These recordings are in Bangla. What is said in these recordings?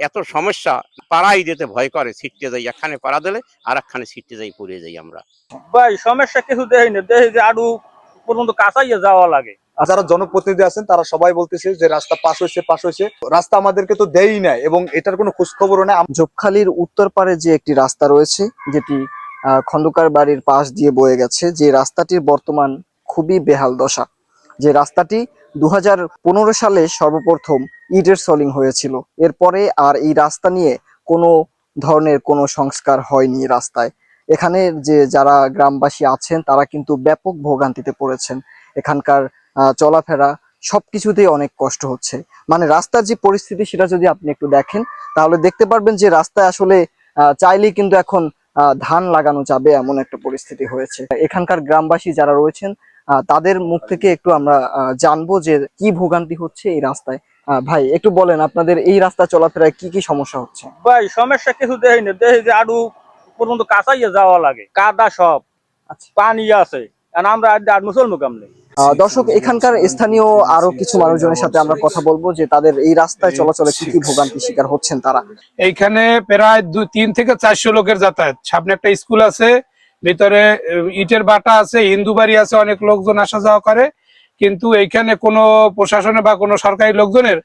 এত সমস্যা পাড়াই যেতে ভয় করে ছিটতে যাই একখানে পাড়া দিলে আর একখানে ছিটতে যাই পুড়ে যাই আমরা। ভাই সমস্যা কিছু দেখি না দেখি যে আরও পর্যন্ত কাঁচাইয়ে যাওয়া লাগে। আর যারা জনপ্রতিনিধি আছেন তারা সবাই বলতেছে যে রাস্তা পাশ হয়েছে পাশ হয়েছে। রাস্তা আমাদেরকে তো দেয়ই নাই এবং এটার কোনো খোঁজ খবরও নেই। ঝোপখালির উত্তর পারে যে একটি রাস্তা রয়েছে যেটি আহ, খন্দকার বাড়ির পাশ দিয়ে বয়ে গেছে যে রাস্তাটির বর্তমান খুবই বেহাল দশা। যে রাস্তাটি দু হাজার পনেরো সালে সর্বপ্রথম ইটের সলিং হয়েছিল। এরপরে আর এই রাস্তা নিয়ে কোনো ধরনের কোনো সংস্কার হয়নি রাস্তায়। এখানে যে যারা গ্রামবাসী আছেন, তারা কিন্তু ব্যাপক ভোগান্তিতে পড়েছেন। এখানকার চলাফেরা সব কিছুতেই অনেক কষ্ট হচ্ছে। মানে রাস্তার যে পরিস্থিতি, সেটা যদি আপনি একটু দেখেন, তাহলে দেখতে পারবেন যে রাস্তায় আসলে চাইলেই কিন্তু এখন ধান লাগানো যাবে এমন একটা পরিস্থিতি হয়েছে। এখানকার গ্রামবাসী যারা রয়েছেন তাদের মুখ থেকে একটু আমরা আহ, জানব যে কি ভোগান্তি হচ্ছে এই রাস্তায়। আহ, ভাই একটু বলেন আপনাদের এই রাস্তা চলাফেরায় কি কি সমস্যা হচ্ছে? ভাই সমস্যা কিছু দেখি না। দেখি যে আরও পর্যন্ত কাঁচাইয়া যাওয়া লাগে। কাদা সব। আচ্ছা। পানি আছে। আর আমরা আর আর মুসলমান কামলে দর্শক এখানকার স্থানীয় আরও কিছু মানুষজনের সাথে আমরা কথা বলব যে তাদের এই রাস্তায় চলাচলে কি কি ভোগান্তি শিকার হচ্ছেন তারা। এইখানে প্রায় দুই তিন থেকে চারশো লোকের যাতায়াত। সামনে একটা স্কুল আছে ভিতরে ইটের বাটা আছে হিন্দু বাড়ি আছে অনেক লোকজন আসা যাওয়া করে কিন্তু এইখানে কোনো প্রশাসনে বা কোনো সরকারি লোকজনের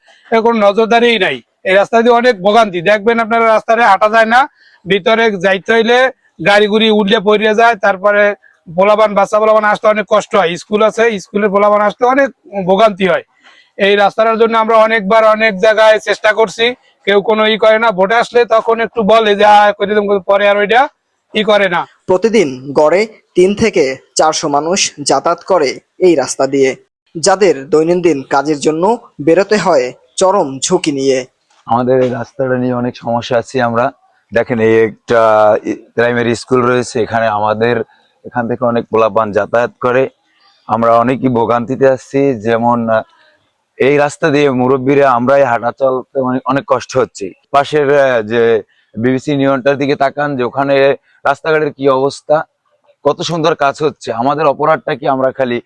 কোনো নজরদারিই নাই। এই রাস্তা দিয়ে অনেক ভোগান্তি। দেখবেন আপনারা রাস্তায় হাঁটা যায় না ভিতরে যাইতে হইলে গাড়ি গুড়ি উল্টে পড়িয়ে যায় তারপরে পোলাবান বাচ্চা পোলাবান আসতে অনেক কষ্ট হয়। স্কুল আছে স্কুলের পোলাবান আসতে অনেক ভোগান্তি হয়। এই রাস্তাটার জন্য আমরা অনেকবার অনেক জায়গায় চেষ্টা করছি কেউ কোনো ই করে না। ভোটে আসলে তখন একটু বলে যে করে দিলাম", পরে আর ওইটা ই করে না। প্রতিদিন গড়ে তিন থেকে চারশো মানুষ যাতায়াত করে এই রাস্তা দিয়ে যাদের দৈনন্দিন কাজের জন্য বেরোতে হয় চরম ঝুঁকি নিয়ে। আমাদের এই রাস্তাটা নিয়ে অনেক সমস্যা আছি আমরা। দেখেন এই একটা প্রাইমারি স্কুল রয়েছে এখানে আমাদের এখান থেকে অনেক পোলাপান যাতায়াত করে। আমরা অনেকই ভোগান্তিতে আসছি যেমন এই রাস্তা দিয়ে মুরব্বীরা আমরাই হাঁটা চলতে অনেক- অনেক কষ্ট হচ্ছে। পাশের যে বিবিসি নিয়নটার দিকে তাকান যে ওখানে রাস্তাঘাটের কি অবস্থা, কত সুন্দর কাজ হচ্ছে। আমাদের অপরাধটা কি আমরা খালি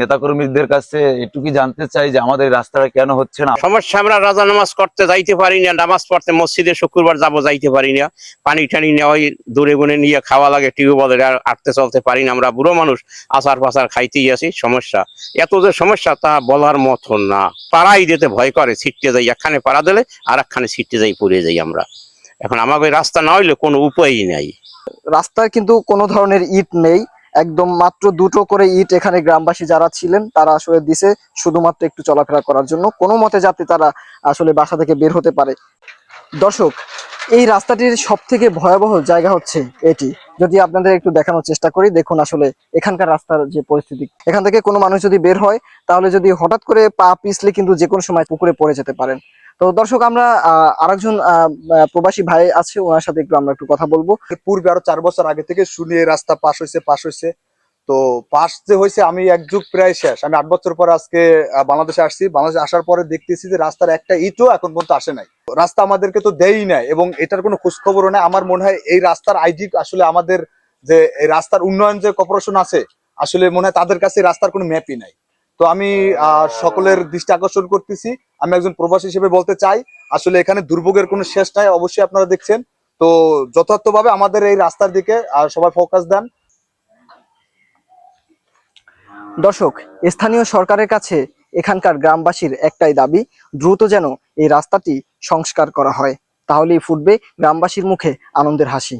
নেতাকর্মীদের কাছে এটুকুই জানতে চাই যে আমাদের রাস্তাটা কেন হচ্ছে না? সমস্যা, আমরা রাজা নামাজ করতে যাইতে পারি না, নামাজ পড়তে মসজিদে শুক্রবার যাব যাইতে পারি না। পানি টানি নেওয়া ওই দূরে গুনে নিয়ে খাওয়া লাগে, টিউবওয়েলের আর আটতে চলতে পারি না। আমরা বুড়ো মানুষ, আচার পাচার খাইতেই আছি সমস্যা। এত যে সমস্যা, তা বলার মতো না। পাড়াই দিতে ভয় করে ছিটতে যাই, একখানে পাড়া দিলে আর একখানে ছিটতে যাই, পুড়ে যাই আমরা। এখন আমাকে রাস্তা না হইলে কোনো উপায়ই নাই। রাস্তায় কিন্তু কোনো ধরনের ইট নেই। একদম মাত্র দুটো করে ইট এখানে গ্রামবাসী যারা ছিলেন, তারা আসলে দিছে শুধুমাত্র একটু চলাফেরা করার জন্য। কোনো মতে যাতে তারা আসলে বাসা থেকে বের হতে পারে। দর্শক এই রাস্তাটির সব থেকে ভয়াবহ জায়গা হচ্ছে এটি। যদি আপনাদের একটু দেখানোর চেষ্টা করি, দেখুন আসলে এখানকার রাস্তার যে পরিস্থিতি। এখান থেকে কোনো মানুষ যদি বের হয়, তাহলে যদি হঠাৎ করে পা পিছলে কিন্তু যে কোনো সময় পুকুরে পড়ে যেতে পারেন। তো দর্শক, আমরা আরেকজন প্রবাসী ভাই আছে, ওনার সাথে একটু আমরা একটু কথা বলব। পূর্বে আরও চার বছর আগে থেকে শুনি রাস্তা পাশ হয়েছে পাশ হয়েছে তো পাস যে হয়েছে, আমি এক যুগ প্রায় শেষ। আমি আট বছর পর আজকে বাংলাদেশে আসছি। বাংলাদেশে আসার পরে দেখতেছি যে রাস্তার একটা ইটও এখন পর্যন্ত আসে নাই। রাস্তা আমাদেরকে তো দেয়ই নাই এবং এটার কোনো খোঁজ খবরও নাই। আমার মনে হয় এই রাস্তার আইডি আসলে আমাদের যে রাস্তার উন্নয়ন যে কর্পোরেশন আছে, আসলে মনে হয় তাদের কাছে রাস্তার কোনো ম্যাপই নাই। তো আমি সকলের দৃষ্টি আকর্ষণ করতেছি। আমি একজন প্রবাসী হিসেবে বলতে চাই, আসলে এখানে দুর্ভোগের কোনো শেষ নাই, অবশ্যই আপনারা দেখছেন। তো যথার্থভাবে আমাদের এই রাস্তার দিকে সবাই ফোকাস দেন। দর্শক, স্থানীয় সরকারের কাছে এখানকার গ্রামবাসীর একটাই দাবি, দ্রুত যেন এই রাস্তাটি সংস্কার করা হয়। তাহলেই ফুটবে গ্রামবাসীর মুখে আনন্দের হাসি।